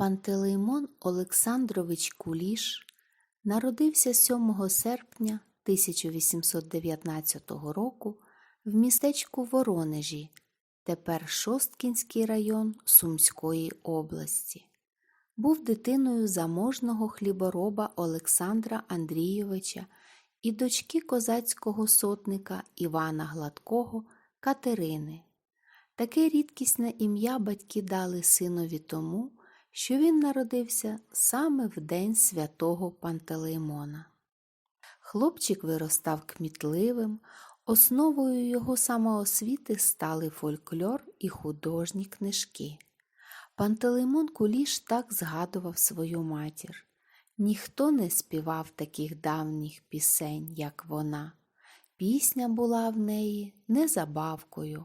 Пантелеймон Олександрович Куліш народився 7 серпня 1819 року в містечку Воронежі, тепер Шосткінський район Сумської області. Був дитиною заможного хлібороба Олександра Андрійовича і дочки козацького сотника Івана Гладкого Катерини. Таке рідкісне ім'я батьки дали синові тому, що він народився саме в день святого Пантелеймона. Хлопчик виростав кмітливим, основою його самоосвіти стали фольклор і художні книжки. Пантелеймон Куліш так згадував свою матір. Ніхто не співав таких давніх пісень, як вона. Пісня була в неї не забавкою,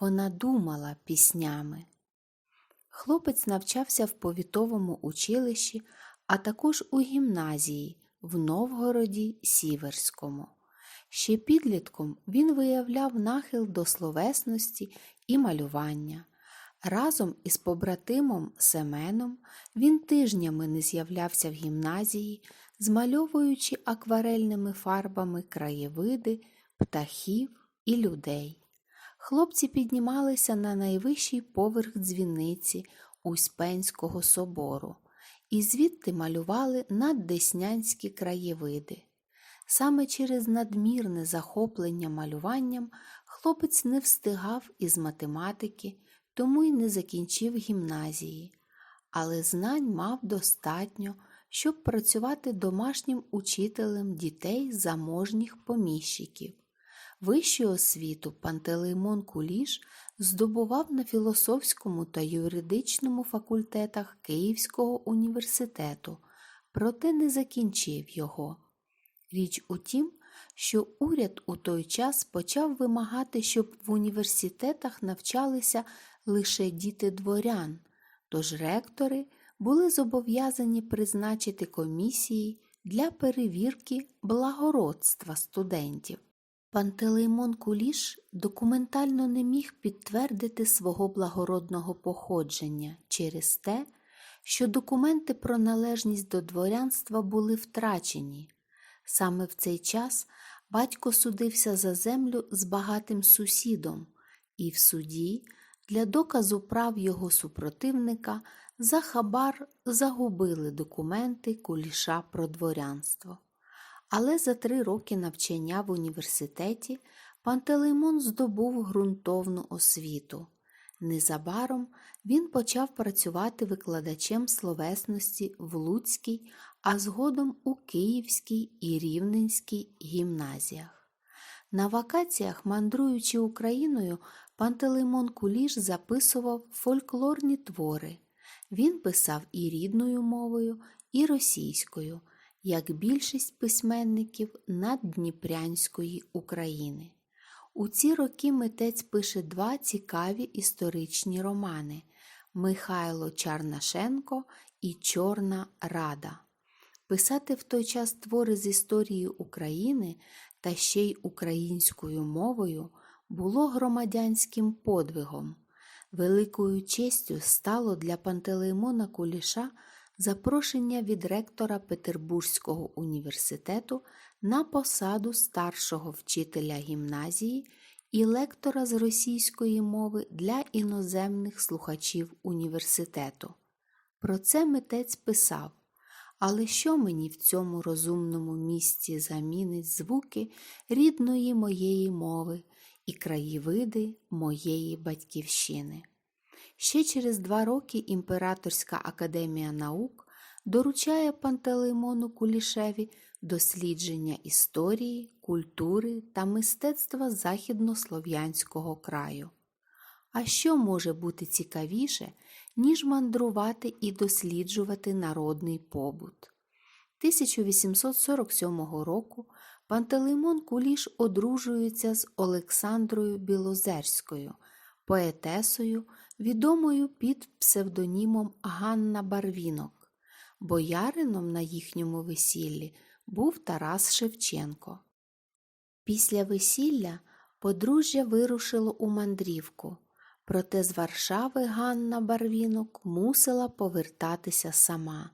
вона думала піснями. Хлопець навчався в повітовому училищі, а також у гімназії в Новгороді Сіверському. Ще підлітком він виявляв нахил до словесності і малювання. Разом із побратимом Семеном він тижнями не з'являвся в гімназії, змальовуючи акварельними фарбами краєвиди, птахів і людей. Хлопці піднімалися на найвищий поверх дзвіниці Успенського собору і звідти малювали наддеснянські краєвиди. Саме через надмірне захоплення малюванням хлопець не встигав із математики, тому й не закінчив гімназії, але знань мав достатньо, щоб працювати домашнім учителем дітей заможніх поміщиків. Вищу освіту Пантелеймон Куліш здобував на філософському та юридичному факультетах Київського університету, проте не закінчив його. Річ у тім, що уряд у той час почав вимагати, щоб в університетах навчалися лише діти дворян, тож ректори були зобов'язані призначити комісії для перевірки благородства студентів. Пантелеймон Куліш документально не міг підтвердити свого благородного походження через те, що документи про належність до дворянства були втрачені. Саме в цей час батько судився за землю з багатим сусідом, і в суді для доказу прав його супротивника за хабар загубили документи куліша про дворянство. Але за три роки навчання в університеті Пантелеймон здобув ґрунтовну освіту. Незабаром він почав працювати викладачем словесності в Луцькій, а згодом у Київській і Рівненській гімназіях. На вакаціях, мандруючи Україною, Пантелеймон Куліш записував фольклорні твори. Він писав і рідною мовою, і російською, як більшість письменників наддніпрянської України. У ці роки митець пише два цікаві історичні романи Михайло Чарнашенко і Чорна Рада. Писати в той час твори з історії України та ще й українською мовою було громадянським подвигом. Великою честю стало для Пантелеймона Куліша запрошення від ректора Петербурзького університету на посаду старшого вчителя гімназії і лектора з російської мови для іноземних слухачів університету. Про це митець писав. Але що мені в цьому розумному місці замінить звуки рідної моєї мови і краєвиди моєї батьківщини? Ще через два роки Імператорська академія наук доручає Пантелеймону Кулішеві дослідження історії, культури та мистецтва західнослов'янського краю. А що може бути цікавіше, ніж мандрувати і досліджувати народний побут? 1847 року Пантелеймон Куліш одружується з Олександрою Білозерською, поетесою, відомою під псевдонімом Ганна Барвінок. Боярином на їхньому весіллі був Тарас Шевченко. Після весілля подружжя вирушило у мандрівку. Проте з Варшави Ганна Барвінок мусила повертатися сама,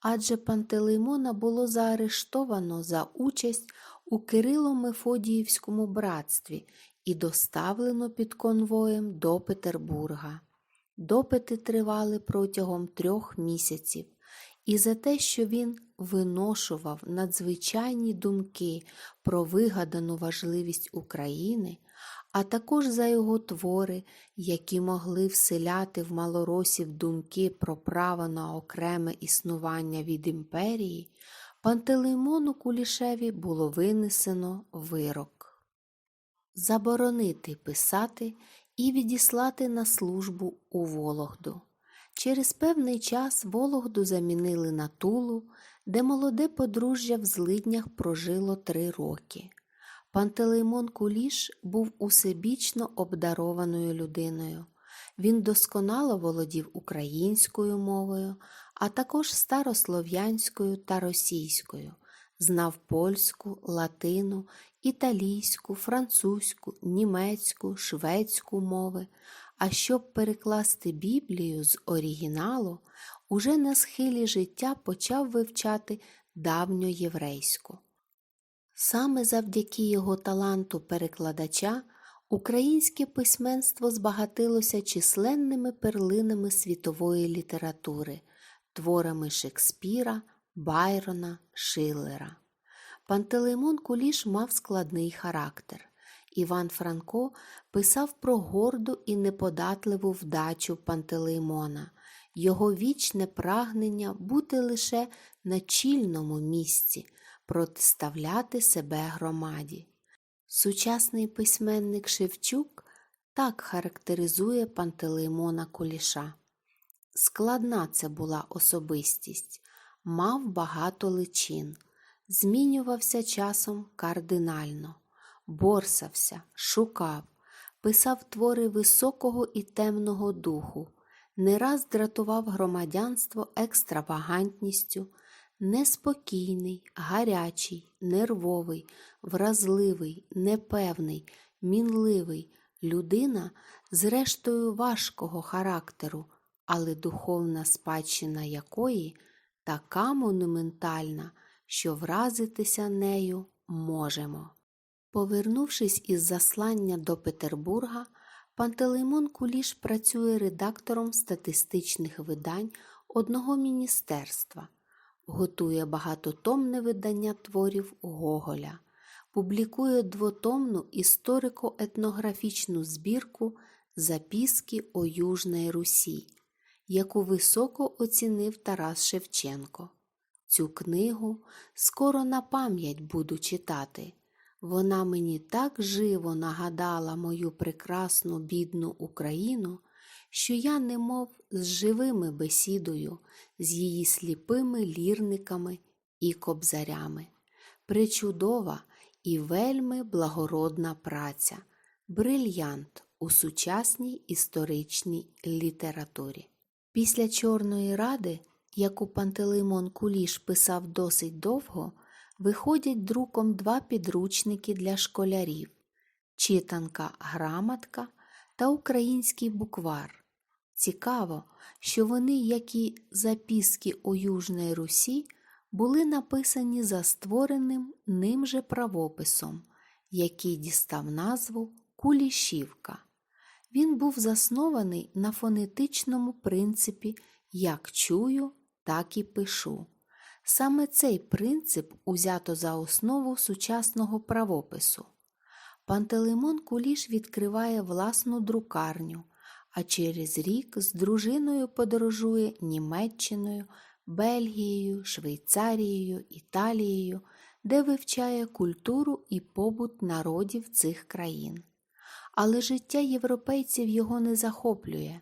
адже Пантелеймона було заарештовано за участь у Кирило-Мефодіївському братстві і доставлено під конвоєм до Петербурга. Допити тривали протягом трьох місяців, і за те, що він виношував надзвичайні думки про вигадану важливість України, а також за його твори, які могли вселяти в малоросів думки про право на окреме існування від імперії, Пантелеймону Кулішеві було винесено вирок заборонити писати і відіслати на службу у Вологду. Через певний час Вологду замінили на Тулу, де молоде подружжя в злиднях прожило три роки. Пантелеймон Куліш був усебічно обдарованою людиною. Він досконало володів українською мовою, а також старослов'янською та російською, знав польську, латину, італійську, французьку, німецьку, шведську мови. А щоб перекласти Біблію з оригіналу, уже на схилі життя почав вивчати давньоєврейську. Саме завдяки його таланту перекладача українське письменство збагатилося численними перлинами світової літератури, творами Шекспіра, Байрона, Шиллера. Пантелеймон Куліш мав складний характер. Іван Франко писав про горду і неподатливу вдачу Пантелеймона, його вічне прагнення бути лише на чільному місці, протиставляти себе громаді. Сучасний письменник Шевчук так характеризує Пантелеймона Куліша. Складна це була особистість, мав багато личин, змінювався часом кардинально, борсався, шукав, писав твори високого і темного духу, не раз дратував громадянство екстравагантністю, неспокійний, гарячий, нервовий, вразливий, непевний, мінливий, людина, зрештою важкого характеру, але духовна спадщина якої така монументальна, що вразитися нею можемо. Повернувшись із заслання до Петербурга, Пантелеймон Куліш працює редактором статистичних видань одного міністерства, готує багатотомне видання творів Гоголя, публікує двотомну історико-етнографічну збірку Записки о Южній Русі, яку високо оцінив Тарас Шевченко. Цю книгу скоро на пам'ять буду читати. Вона мені так живо нагадала мою прекрасну бідну Україну, що я немов з живими бесідою, з її сліпими лірниками і кобзарями. Причудова і вельми благородна праця, брильянт у сучасній історичній літературі. Після Чорної ради, яку Пантелеймон Куліш писав досить довго, виходять друком два підручники для школярів читанка грамотка та український буквар. Цікаво, що вони, як і записки о Южній Русі, були написані за створеним ним же правописом, який дістав назву Кулішівка. Він був заснований на фонетичному принципі як чую, так і пишу. Саме цей принцип узято за основу сучасного правопису. Пантелеймон Куліш відкриває власну друкарню, а через рік з дружиною подорожує Німеччиною, Бельгією, Швейцарією, Італією, де вивчає культуру і побут народів цих країн. Але життя європейців його не захоплює,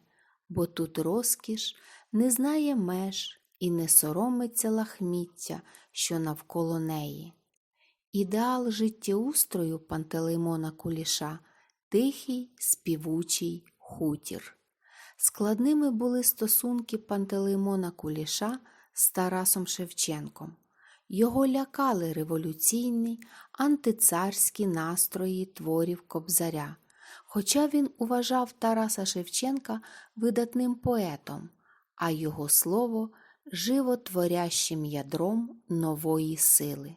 бо тут розкіш не знає меж і не соромиться лахміття, що навколо неї. Ідеал життєустрою Пантелеймона Куліша тихий, співучий хутір. Складними були стосунки Пантелеймона Куліша з Тарасом Шевченком. Його лякали революційні, антицарські настрої творів Кобзаря, Хоча він уважав Тараса Шевченка видатним поетом, а його слово животворящим ядром нової сили.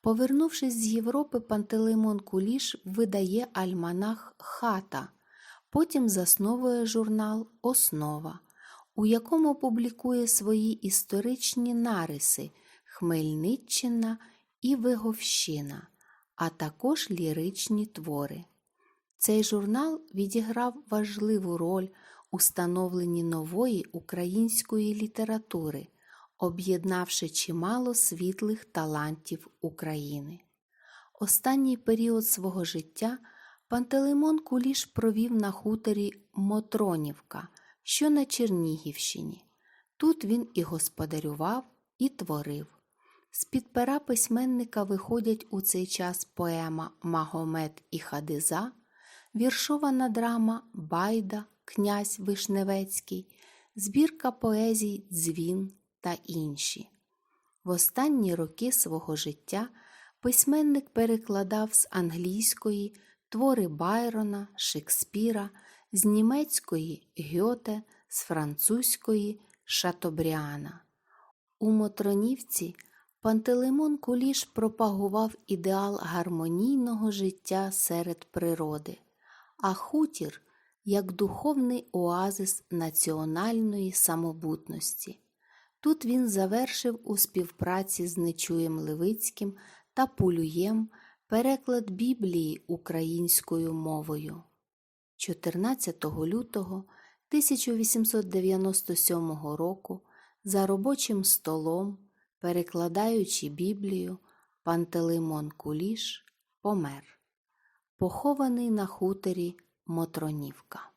Повернувшись з Європи, Пантелеймон Куліш видає альманах Хата, потім засновує журнал Основа, у якому публікує свої історичні нариси Хмельниччина і Виговщина, а також ліричні твори. Цей журнал відіграв важливу роль у становленні нової української літератури, об'єднавши чимало світлих талантів України. Останній період свого життя Пантелеймон Куліш провів на хуторі Мотронівка, що на Чернігівщині. Тут він і господарював, і творив. З-під пера письменника виходять у цей час поема Магомед і Хадиза, віршована драма Байда, Князь Вишневецький, збірка поезій Дзвін та інші. В останні роки свого життя письменник перекладав з англійської твори Байрона, Шекспіра, з німецької Гьоте, з французької Шатобріана. У Мотронівці Пантелеймон Куліш пропагував ідеал гармонійного життя серед природи, а хутір як духовний оазис національної самобутності. Тут він завершив у співпраці з Нечуєм Левицьким та Пулюєм переклад Біблії українською мовою. 14 лютого 1897 року за робочим столом, перекладаючи Біблію, Пантелеймон Куліш помер, похований на хуторі Мотронівка.